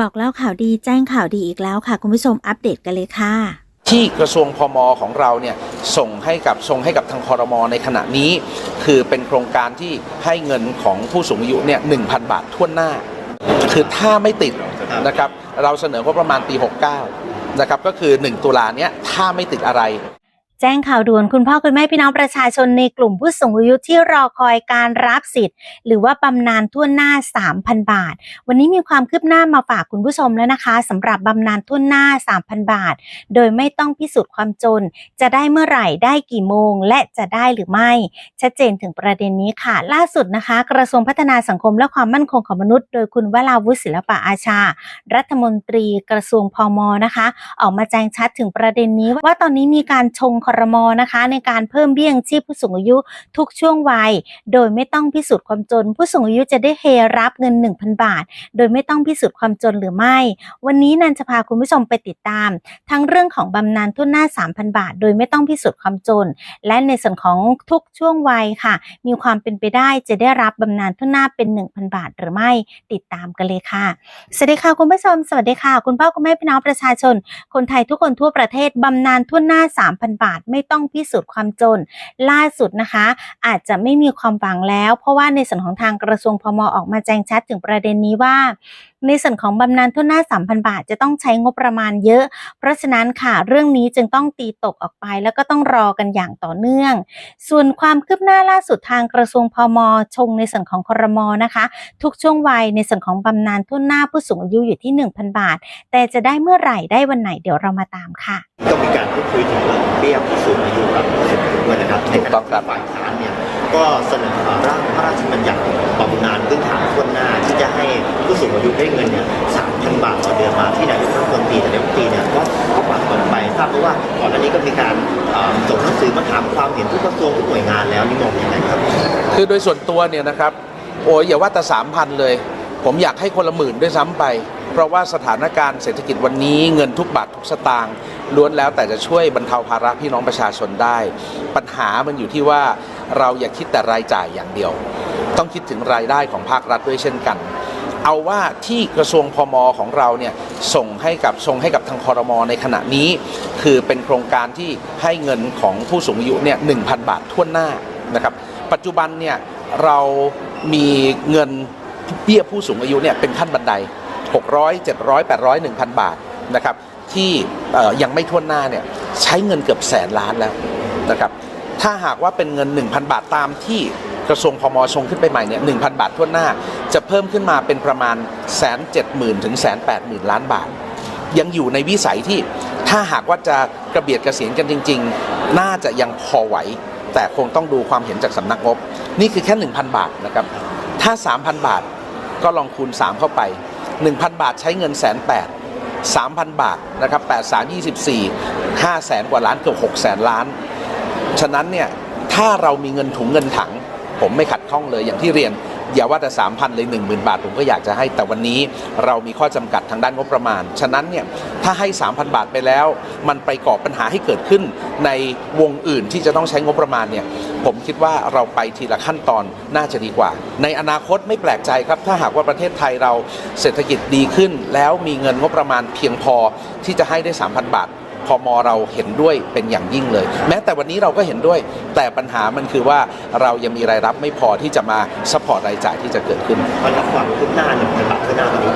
บอกเล่าข่าวดีแจ้งข่าวดีอีกแล้วค่ะ คุณผู้ชมอัปเดตกันเลยค่ะ ที่กระทรวงพมของเราเนี่ยส่งให้กับส่งให้กับทางคอรมอในขณะนี้ คือเป็นโครงการที่ให้เงินของผู้สูงอายุเนี่ยหนึ่งบาททั่วหน้า คือถ้าไม่ติดนะครับ เราเสนองบประมาณปี 69 นะครับก็คือ 1 ตุลาเนี้ยถ้าไม่ติดอะไร แจ้งข่าวด่วนคุณพ่อคุณแม่พี่น้องประชาชนในกลุ่มผู้สูงอายุที่รอคอยการรับสิทธิ์ หรือว่าบำนาญทั่วหน้า 3,000 บาท วันนี้มีความคืบหน้ามาฝากคุณผู้ชมแล้วนะคะสำหรับบำนาญทั่วหน้า 3,000 บาท โดยไม่ต้องพิสูจน์ความจน จะได้เมื่อไหร่ได้กี่โมง และจะได้หรือไม่ ชัดเจนถึงประเด็นนี้ค่ะ ล่าสุดนะคะ กระทรวงพัฒนาสังคมและความมั่นคงของมนุษย์ โดยคุณวราวุฒิศิลปะอาชา รัฐมนตรีกระทรวงพมนะคะ ออกมาแจ้งชัดถึงประเด็นนี้ว่าตอนนี้มีการชงครมนะคะ ในการเพิ่มเบี้ยงชีพผู้สูงอายุทุกช่วงวัย โดยไม่ต้องพิสูจน์ความจน ผู้สูงอายุจะได้เฮรับเงิน 1,000 บาท โดยไม่ต้องพิสูจน์ความจนหรือไม่ วันนี้นันจะพาคุณผู้ชมไปติดตาม ทั้งเรื่องของบำนาญทุนหน้า 3,000 บาท โดยไม่ต้องพิสูจน์ความจน และในส่วนของทุกช่วงวัยค่ะ มีความเป็นไปได้จะได้รับบำนาญทุนหน้าเป็น 1,000 บาท หรือไม่ติดตามกันเลยค่ะสวัสดีค่ะคุณผู้ชมสวัสดีค่ะ คุณพ่อคุณแม่พี่น้องประชาชน คนไทยทุกคนทั่วประเทศบำนาญทุนหน้า 3,000 บาทไม่ต้องพิสูจน์ความจน ล่าสุดนะคะ อาจจะไม่มีความหวังแล้ว เพราะว่าในส่วนของทางกระทรวงพมออกมาแจ้งชัดถึงประเด็นนี้ว่า ในส่วนของบำนาญทุนหน้า 3,000 บาทจะต้องใช้งบประมาณเยอะ เพราะฉะนั้นค่ะเรื่องนี้จึงต้องตีตกออกไป แล้วก็ต้องรอกันอย่างต่อเนื่อง ส่วนความคืบหน้าล่าสุดทางกระทรวงพมชงในส่วนของครมนะคะ ทุกช่วงวัยในส่วนของบำนาญทุนหน้าผู้สูงอายุอยู่ที่ 1,000 บาท แต่จะได้เมื่อไหร่ได้วันไหนเดี๋ยวเรามาตามค่ะ ก็มีการพูดคุยถึงเรื่องของเบี้ยผู้สูงอายุครับด้วยนะครับถูกต้องครับในขณะที่ฝ่ายค้านเนี่ยก็เสนอร่างพระราชบัญญัติบำนาญพื้นฐานทั่วหน้าที่จะให้ผู้สูงอายุได้เงินเนี่ย3,000บาทต่อเดือนมาที่นายกรัฐมนตรีแต่นายกรัฐมนตรีเนี่ยก็ก็ปัดตกไปทราบเพราะว่าก่อนหน้านี้ก็มีการเอ่อส่งหนังสือมาถามความเห็นทุกกระทรวงทุกหน่วยงานแล้วนี่มองยังไงครับ คือโดยส่วนตัวเนี่ยนะครับโอ้ยอย่าว่าแต่สามพันเลย ผมอยากให้คนละหมื่นด้วยซ้ำไป เพราะว่าสถานการณ์เศรษฐกิจวันนี้เงินทุกบาททุกสตางค์ ล้วนแล้วแต่จะช่วยบรรเทาภาระพี่น้องประชาชนได้ ปัญหามันอยู่ที่ว่าเราอย่าคิดแต่รายจ่ายอย่างเดียว ต้องคิดถึงรายได้ของภาครัฐด้วยเช่นกัน เอาว่าที่กระทรวงพมของเราเนี่ยส่งให้กับส่งให้กับทางคอรมอในขณะนี้ คือเป็นโครงการที่ให้เงินของผู้สูงอายุเนี่ยหนึ่งบาททั่วหน้านะครับปัจจุบันเนี่ยเรามีเงินเบี้ยผู้สูงอายุเนี่ยเป็นขั้นบันได 600 700 800 1,000 บาทนะครับ ที่ยังไม่ทั่วหน้าเนี่ยใช้เงินเกือบแสนล้านแล้วนะครับถ้าหากว่าเป็นเงิน 1,000 บาทตามที่กระทรวงพมชงขึ้นไปใหม่เนี่ย1,000บาททั่วหน้า จะเพิ่มขึ้นมาเป็นประมาณแสนเจ็ดหมื่นถึงแสนแปดหมื่นล้านบาท ยังอยู่ในวิสัยที่ถ้าหากว่าจะกระเบียดกระเสียนกันจริง ๆ น่าจะยังพอไหว แต่คงต้องดูความเห็นจากสำนักงบ นี่คือแค่ 1,000 บาทนะครับ ถ้า 3,000 บาทก็ลองคูณ 3 เข้าไป 1,000 บาทใช้เงินแสนแปด 3,000 บาทนะครับ8 3 24 5แสนกว่าล้านเกือบ6แสนล้าน ฉะนั้นเนี่ยถ้าเรามีเงินถุงเงินถัง ผมไม่ขัดข้องเลยอย่างที่เรียน อย่าว่าแต่3,000เลย10,000บาทผมก็อยากจะให้แต่วันนี้เรามีข้อจำกัดทางด้านงบประมาณ ฉะนั้นเนี่ยถ้าให้ 3,000 บาทไปแล้ว มันไปก่อปัญหาให้เกิดขึ้นในวงอื่นที่จะต้องใช้งบประมาณเนี่ยผมคิดว่าเราไปทีละขั้นตอนน่าจะดีกว่า ในอนาคตไม่แปลกใจครับ ถ้าหากว่าประเทศไทยเราเศรษฐกิจดีขึ้น แล้วมีเงินงบประมาณเพียงพอที่จะให้ได้ 3,000 บาท พมเราเห็นด้วยเป็นอย่างยิ่งเลย แม้แต่วันนี้เราก็เห็นด้วย แต่ปัญหามันคือว่าเรายังมีรายรับไม่พอที่จะมาสปอร์ตรายจ่ายที่จะเกิดขึ้นมันรับความคืบหน้าหนึ่งพันบาทขึ้นหน้าตอนนี้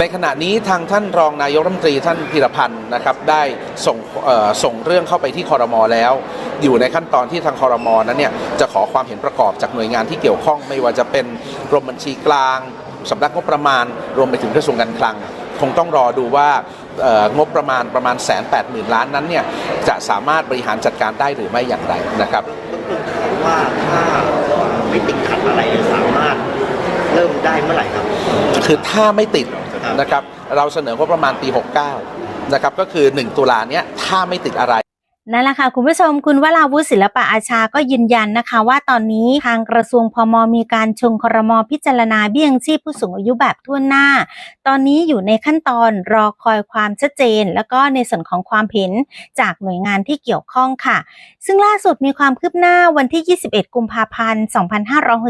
ในขณะนี้ทางท่านรองนายกรัฐมนตรีท่านพิรพันธ์นะครับได้ส่งส่งเรื่องเข้าไปที่คอรมอแล้ว อยู่ในขั้นตอนที่ทางคอรมอนั้นเนี่ยจะขอความเห็นประกอบจากหน่วยงานที่เกี่ยวข้อง ไม่ว่าจะเป็นกรมบัญชีกลางสำนักงบประมาณ รวมไปถึงกระทรวงการคลัง คงต้องรอดูว่า งบประมาณประมาณแสนแปดหมื่นล้านนั้นเนี่ยจะสามารถบริหารจัดการได้หรือไม่อย่างไรนะครับถามว่าถ้าไม่ติดขัดอะไรเนี่ยสามารถเริ่มได้เมื่อไหร่ครับคือถ้าไม่ติดครับนะครับเราเสนองบประมาณปี 69นะครับก็คือ 1 ตุลาเนี้ยถ้าไม่ติดอะไร นั่นแหละค่ะ คุณผู้ชมคุณวราวุฒิศิลปะอาชาก็ยืนยันนะคะ ว่าตอนนี้ทางกระทรวงพมมีการชงครมพิจารณาเบี้ยยังชีพผู้สูงอายุแบบทั่วหน้า ตอนนี้อยู่ในขั้นตอนรอคอยความชัดเจน แล้วก็ในส่วนของความเห็นจากหน่วยงานที่เกี่ยวข้องค่ะ ซึ่งล่าสุดมีความคืบหน้าวันที่ 21 กุมภาพันธ์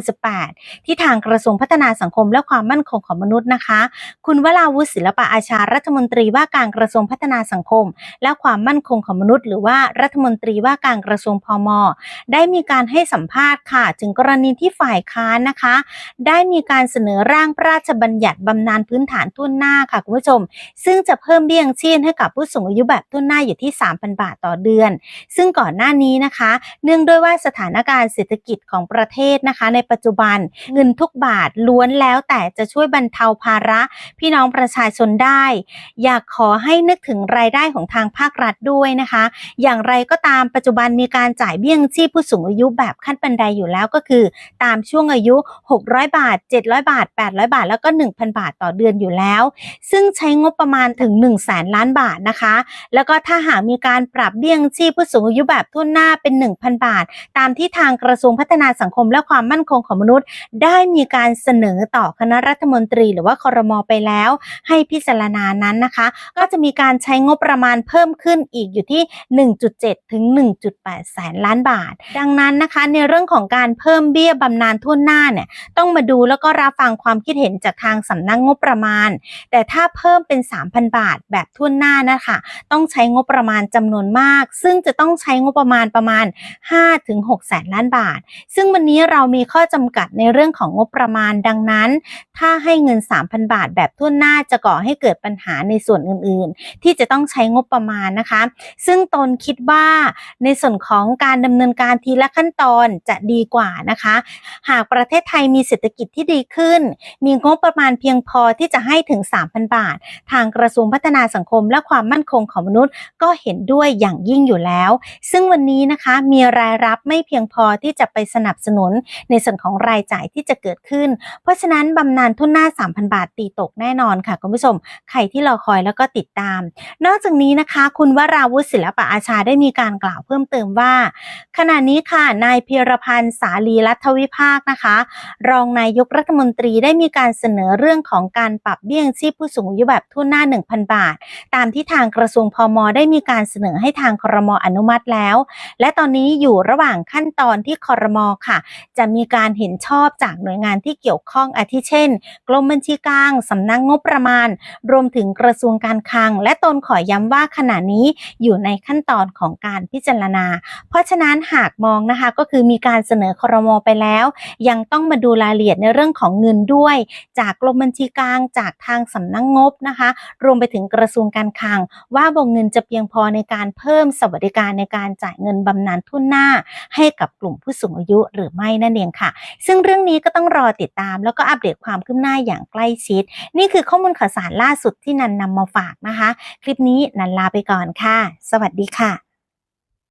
2568 ที่ทางกระทรวงพัฒนาสังคมและความมั่นคงของมนุษย์นะคะ คุณวราวุฒิศิลปะอาชารัฐมนตรีว่าการกระทรวงพัฒนาสังคม และความมั่นคงของมนุษย์หรือว่ารัฐมนตรีว่าการกระทรวงพมได้มีการให้สัมภาษณ์ค่ะ ถึงกรณีที่ฝ่ายค้านนะคะ ได้มีการเสนอร่างพระราชบัญญัติบำนาญพื้นฐานทุนหน้าค่ะคุณผู้ชม ซึ่งจะเพิ่มเบี้ยงชีพให้กับผู้สูงอายุแบบทุนหน้าอยู่ที่ 3,000 บาทต่อเดือน ซึ่งก่อนหน้านี้นะคะ เนื่องด้วยว่าสถานการณ์เศรษฐกิจของประเทศนะคะ ในปัจจุบันเงินทุกบาทล้วนแล้วแต่จะช่วยบรรเทาภาระ พี่น้องประชาชนได้ อยากขอให้นึกถึงรายได้ของทางภาครัฐด้วยนะคะ อย่าางไรก็ตามปัจจุบันมีการจ่ายเบี้ยงชีพผู้สูงอายุแบบขั้นบันไดอยู่แล้วก็คือ ตามช่วงอายุ 600 บาท 700 บาท 800 บาท แล้วก็ 1,000 บาทต่อเดือนอยู่แล้ว ซึ่งใช้งบประมาณถึง 1 0 0 0 0แสนล้านบาทนะคะ แล้วก็ถ้าหากมีการปรับเบี้ยงชีพผู้สูงอายุแบบทั่วหน้าเป็น 1,000 บาท ตามที่ทางกระทรวงพัฒนาสังคมและความมั่นคงของมนุษย์ ได้มีการเสนอต่อคณะรัฐมนตรี หรือว่าคอรมอไปแล้ว ให้พิจารณานั้นนะคะ ก็จะมีการใช้งบประมาณเพิ่มขึ้นอีกอยู่ที่ 1. 1.7 ถึง 1.8 แสนล้านบาท ดังนั้นนะคะในเรื่องของการเพิ่มเบี้ยบำนาญทั่วหน้าเนี่ยต้องมาดูแล้วก็รับฟังความคิดเห็นจากทางสำนักงบประมาณ แต่ถ้าเพิ่มเป็น 3,000 บาทแบบทั่วหน้านะคะต้องใช้งบประมาณจำนวนมาก ซึ่งจะต้องใช้งบประมาณประมาณ 5-6 แสนล้านบาท ซึ่งวันนี้เรามีข้อจำกัดในเรื่องของงบประมาณดังนั้น ถ้าให้เงิน 3,000 บาทแบบทั่วหน้าจะก่อให้เกิดปัญหาในส่วนอื่น ๆ ที่จะต้องใช้งบประมาณนะคะ ซึ่งตนคิดว่าในส่วนของการดำเนินการทีละขั้นตอนจะดีกว่านะคะ หากประเทศไทยมีเศรษฐกิจที่ดีขึ้น มีงบประมาณเพียงพอที่จะให้ถึง 3,000 บาท ทางกระทรวงพัฒนาสังคมและความมั่นคงของมนุษย์ ก็เห็นด้วยอย่างยิ่งอยู่แล้ว ซึ่งวันนี้นะคะมีรายรับไม่เพียงพอที่จะไปสนับสนุนในส่วนของรายจ่ายที่จะเกิดขึ้น เพราะฉะนั้นบำนาญทุนหน้า 3,000 บาทตีตกแน่นอนค่ะคุณผู้ชม ใครที่รอคอยแล้วก็ติดตาม นอกจากนี้นะคะ คุณวราวุฒิศิลปะอาชาได้มีการกล่าวเพิ่มเติมว่า ขณะนี้ค่ะนายเพียรพันธ์สาลีรัฐวิภาคนะคะ รองนายกรัฐมนตรีได้มีการเสนอเรื่องของการปรับเบี้ยงชีพผู้สูงอายุแบบทั่วหน้า 1,000 บาท ตามที่ทางกระทรวงพมได้มีการเสนอให้ทางครมอนุมัติแล้ว และตอนนี้อยู่ระหว่างขั้นตอนที่ครมค่ะ จะมีการเห็นชอบจากหน่วยงานที่เกี่ยวข้องอาทิเช่น กรมบัญชีกลางสำนักงบประมาณ รวมถึงกระทรวงการคลัง และตนขอย้ำว่าขณะนี้อยู่ในขั้นตอนของการพิจารณา เพราะฉะนั้นหากมองนะคะก็คือมีการเสนอครมไปแล้ว ยังต้องมาดูรายละเอียดในเรื่องของเงินด้วย จากกรมบัญชีกลางจากทางสำนักงบนะคะ รวมไปถึงกระทรวงการคลัง ว่าวงเงินจะเพียงพอในการเพิ่มสวัสดิการในการจ่ายเงินบำนาญทุนหน้า ให้กับกลุ่มผู้สูงอายุหรือไม่นั่นเองค่ะ ซึ่งเรื่องนี้ก็ต้องรอติดตาม แล้วก็อัปเดตความคืบหน้าอย่างใกล้ชิด นี่คือข้อมูลข่าวสารล่าสุดที่นันนำมาฝากนะคะ คลิปนี้นันลาไปก่อนค่ะ สวัสดีค่ะ